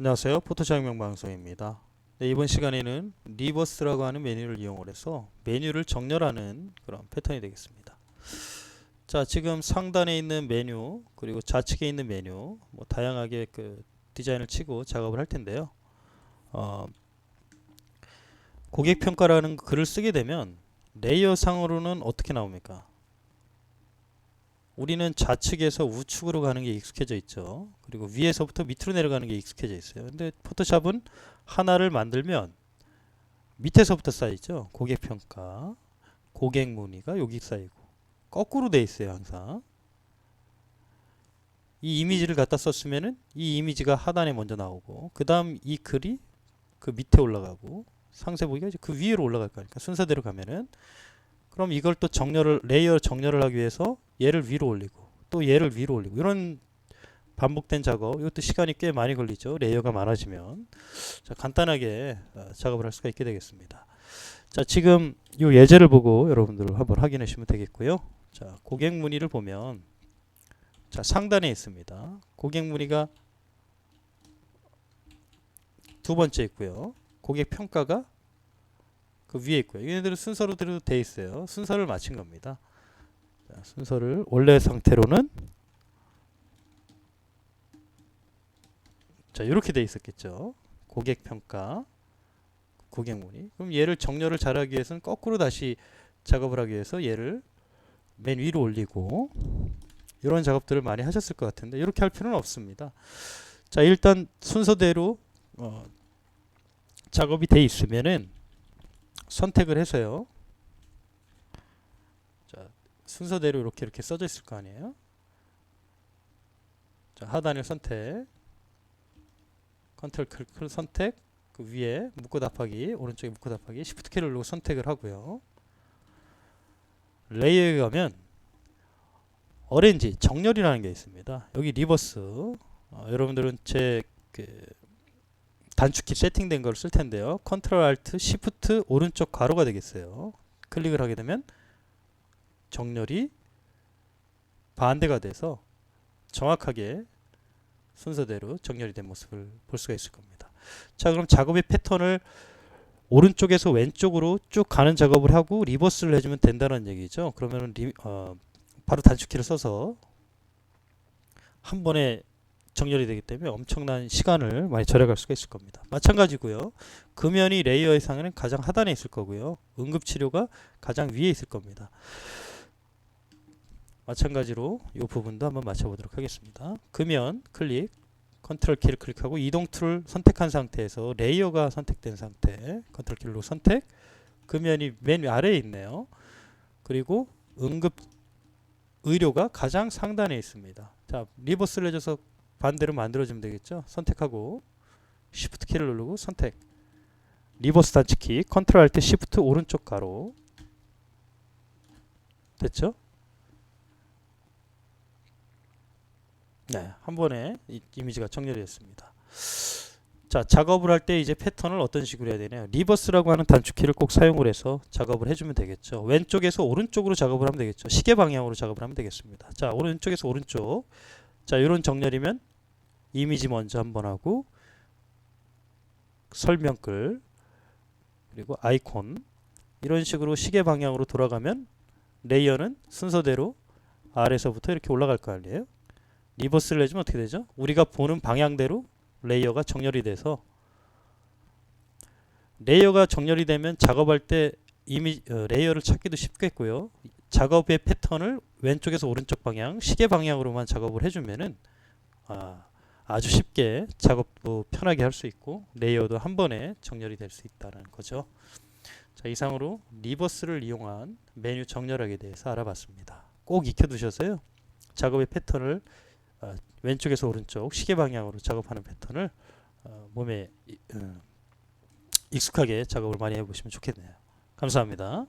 안녕하세요. 포토샵 명방송입니다. 네, 이번 시간에는 리버스라고 하는 메뉴를 이용을 해서 메뉴를 정렬하는 그런 패턴이 되겠습니다. 자, 지금 상단에 있는 메뉴 그리고 좌측에 있는 메뉴 뭐 다양하게 그 디자인을 치고 작업을 할 텐데요. 어, 고객 평가라는 글을 쓰게 되면 레이어 상으로는 어떻게 나옵니까? 우리는 좌측에서 우측으로 가는 게 익숙해져 있죠. 그리고 위에서부터 밑으로 내려가는 게 익숙해져 있어요. 근데 포토샵은 하나를 만들면 밑에서부터 쌓이죠. 고객 평가, 고객 문의가 여기 쌓이고 거꾸로 돼 있어요, 항상. 이 이미지를 갖다 썼으면은 이 이미지가 하단에 먼저 나오고 그다음 이 글이 그 밑에 올라가고 상세 보기가 이제 그 위로 올라갈 거니까 순서대로 가면은 그럼 이걸 또 정렬을 레이어 정렬을 하기 위해서 얘를 위로 올리고 또 얘를 위로 올리고 이런 반복된 작업. 이것도 시간이 꽤 많이 걸리죠. 레이어가 많아지면. 자, 간단하게 어, 작업을 할 수가 있게 되겠습니다. 자 지금 이 예제를 보고 여러분들 한번 확인해 주시면 되겠고요. 자 고객 문의를 보면 자 상단에 있습니다. 고객 문의가 두 번째 있고요. 고객 평가가 그 위에 있고요. 얘네들은 순서로 돼 있어요. 순서를 맞춘 겁니다. 자, 순서를 원래 상태로는 자 이렇게 돼 있었겠죠. 고객 평가, 고객 문의. 그럼 얘를 정렬을 잘하기 위해서는 거꾸로 다시 작업을 하기 위해서 얘를 맨 위로 올리고 이런 작업들을 많이 하셨을 것 같은데 이렇게 할 필요는 없습니다. 자 일단 순서대로 어, 작업이 돼 있으면은 선택을 해서요. 자, 순서대로 이렇게 이렇게 써져 있을 거 아니에요? 자, 하단을 선택. 컨트롤 클 선택. 그 위에 묶어 답하기, 오른쪽에 묶어 답하기, 시프트 키를 누르고 선택을 하고요. 레이어에 가면 어렌지 정렬이라는 게 있습니다. 여기 리버스. 어, 여러분들은 제 그 단축키 세팅된 걸 쓸 텐데요. 컨트롤 알트 시프트 오른쪽 가로가 되겠어요. 클릭을 하게 되면 정렬이 반대가 돼서 정확하게 순서대로 정렬이 된 모습을 볼 수가 있을 겁니다. 자, 그럼 작업의 패턴을 오른쪽에서 왼쪽으로 쭉 가는 작업을 하고 리버스를 해주면 된다는 얘기죠. 그러면은 리, 어, 바로 단축키를 써서 한 번에 정렬이 되기 때문에 엄청난 시간을 많이 절약할 수가 있을 겁니다. 마찬가지고요. 금연이 레이어의 상에는 가장 하단에 있을 거고요. 응급치료가 가장 위에 있을 겁니다. 마찬가지로 이 부분도 한번 맞춰보도록 하겠습니다. 금연 클릭, 컨트롤 키를 클릭하고 이동 툴을 선택한 상태에서 레이어가 선택된 상태, 컨트롤 키로 선택, 금연이 맨 아래에 있네요. 그리고 응급 의료가 가장 상단에 있습니다. 자, 리버스를 해줘서 반대로 만들어주면 되겠죠. 선택하고 Shift 키를 누르고 선택. 리버스 단축키 컨트롤 할때 Shift 오른쪽 가로 됐죠? 네, 한 번에 이 이미지가 정렬이 됐습니다. 자, 작업을 할 때 이제 패턴을 어떤 식으로 해야 되나요? 리버스라고 하는 단축키를 꼭 사용을 해서 작업을 해주면 되겠죠. 왼쪽에서 오른쪽으로 작업을 하면 되겠죠. 시계 방향으로 작업을 하면 되겠습니다. 자, 오른쪽에서 오른쪽. 자, 이런 정렬이면 이미지 먼저 한번 하고 설명글 그리고 아이콘 이런 식으로 시계 방향으로 돌아가면 레이어는 순서대로 아래서부터 이렇게 올라갈 거 아니에요? 리버스를 내주면 어떻게 되죠? 우리가 보는 방향대로 레이어가 정렬이 돼서 레이어가 정렬이 되면 작업할 때 이미 어, 레이어를 찾기도 쉽겠고요. 작업의 패턴을 왼쪽에서 오른쪽 방향, 시계 방향으로만 작업을 해주면은 아, 아주 쉽게 작업도 편하게 할 수 있고 레이어도 한 번에 정렬이 될 수 있다는 거죠. 자, 이상으로 리버스를 이용한 메뉴 정렬하기에 대해서 알아봤습니다. 꼭 익혀두셔서요. 작업의 패턴을 어, 왼쪽에서 오른쪽 시계 방향으로 작업하는 패턴을 어, 몸에 이, 어, 익숙하게 작업을 많이 해보시면 좋겠네요. 감사합니다.